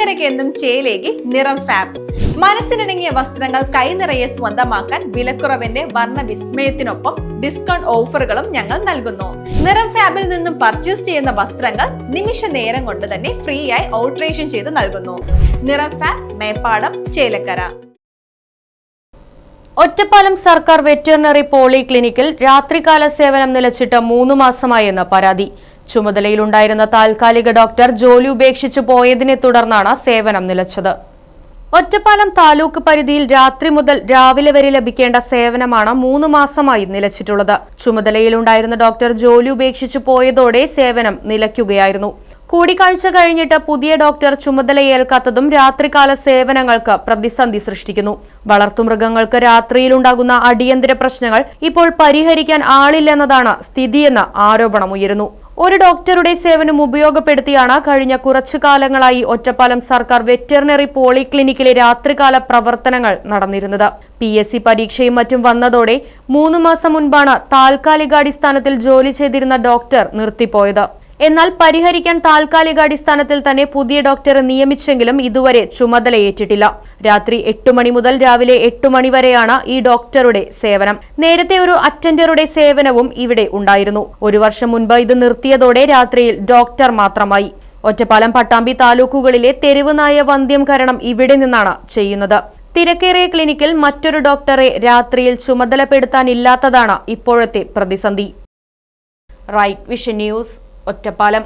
ചേലക്കരയ്ക്ക് എന്നും ചേലേക്ക് നിറം ഫാബ് മനസ്സിനിണങ്ങിയ വസ്ത്രങ്ങൾ കൈനിറയെ സ്വന്തമാക്കാൻ വിലക്കുറവിന്റെ വർണ വിസ്മയത്തിനൊപ്പം ഡിസ്കൗണ്ട് ഓഫറുകളും ഞങ്ങൾ നൽകുന്നു. നിറം ഫാബിൽ നിന്നും പർച്ചേസ് ചെയ്യുന്ന വസ്ത്രങ്ങൾ നിമിഷ നേരം കൊണ്ട് തന്നെ ഫ്രീ ആയി ഓൾട്രേഷൻ ചെയ്ത് നൽകുന്നു. നിറം ഫാബ് മേപ്പാടം ചേലക്കര. ഒറ്റപ്പാലം സർക്കാർ വെറ്ററിനറി പോളി ക്ലിനിക്കിൽ രാത്രികാല സേവനം നിലച്ചിട്ട് മൂന്ന് മാസമായെന്ന് പരാതി. ചുമതലയിലുണ്ടായിരുന്ന താൽക്കാലിക ഡോക്ടർ ജോലി ഉപേക്ഷിച്ചു പോയതിനെ തുടർന്നാണ് സേവനം നിലച്ചത്. ഒറ്റപ്പാലം താലൂക്ക് പരിധിയിൽ രാത്രി മുതൽ രാവിലെ വരെ ലഭിക്കേണ്ട സേവനമാണ് മൂന്ന് മാസമായി നിലച്ചിട്ടുള്ളത്. ചുമതലയിലുണ്ടായിരുന്ന ഡോക്ടർ ജോലി ഉപേക്ഷിച്ചു പോയതോടെ സേവനം നിലയ്ക്കുകയായിരുന്നു. കൂടിക്കാഴ്ച കഴിഞ്ഞിട്ട് പുതിയ ഡോക്ടർ ചുമതലയേൽക്കാത്തതും രാത്രികാല സേവനങ്ങൾക്ക് പ്രതിസന്ധി സൃഷ്ടിക്കുന്നു. വളർത്തുമൃഗങ്ങൾക്ക് രാത്രിയിലുണ്ടാകുന്ന അടിയന്തര പ്രശ്നങ്ങൾ ഇപ്പോൾ പരിഹരിക്കാൻ ആളില്ലെന്നതാണ് സ്ഥിതിയെന്ന് ആരോപണമുയരുന്നു. ഒരു ഡോക്ടറുടെ സേവനം ഉപയോഗപ്പെടുത്തിയാണ് കഴിഞ്ഞ കുറച്ചു കാലങ്ങളായി ഒറ്റപ്പാലം സർക്കാർ വെറ്ററിനറി പോളിക്ലിനിക്കിലെ രാത്രികാല പ്രവർത്തനങ്ങൾ നടന്നിരുന്നത്. പി എസ് സി പരീക്ഷയും മറ്റും വന്നതോടെ മൂന്നു മാസം മുൻപാണ് താൽക്കാലികാടിസ്ഥാനത്തിൽ ജോലി ചെയ്തിരുന്ന ഡോക്ടർ നിർത്തിപ്പോയത്. എന്നാൽ പരിഹരിക്കാൻ താൽക്കാലികാടിസ്ഥാനത്തിൽ തന്നെ പുതിയ ഡോക്ടറെ നിയമിച്ചെങ്കിലും ഇതുവരെ ചുമതലയേറ്റിട്ടില്ല. രാത്രി എട്ട് മണി മുതൽ രാവിലെ എട്ട് മണി വരെയാണ് ഈ ഡോക്ടറുടെ സേവനം. നേരത്തെ ഒരു അറ്റൻഡറുടെ സേവനവും ഇവിടെ ഉണ്ടായിരുന്നു. ഒരു വർഷം മുൻപ് ഇത് നിർത്തിയതോടെ രാത്രിയിൽ ഡോക്ടർ മാത്രമായി. ഒറ്റപ്പാലം പട്ടാമ്പി താലൂക്കുകളിലെ തെരുവ് നായ വന്ധ്യംകരണം ഇവിടെ നിന്നാണ് ചെയ്യുന്നത്. തിരക്കേറിയ ക്ലിനിക്കിൽ മറ്റൊരു ഡോക്ടറെ രാത്രിയിൽ ചുമതലപ്പെടുത്താനില്ലാത്തതാണ് ഇപ്പോഴത്തെ പ്രതിസന്ധി. Right vision news Ottapalam